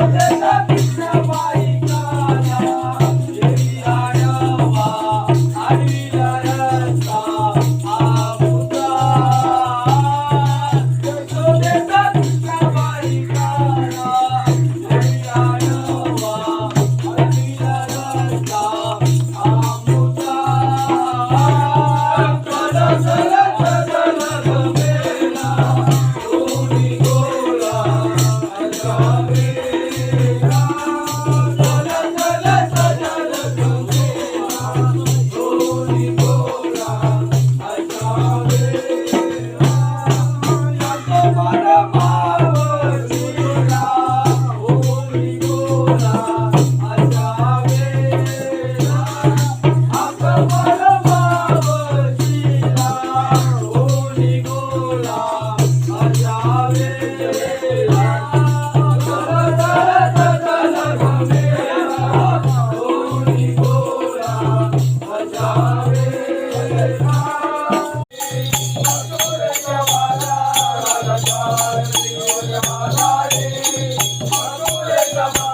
Você sabe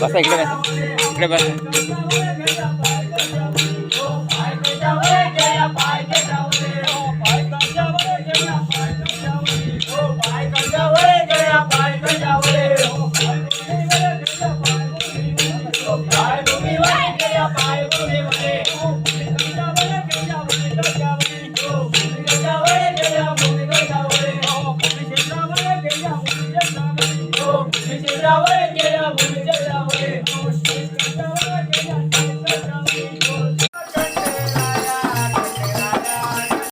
बस इकडे बस इकडे बस Get up, get up, get up.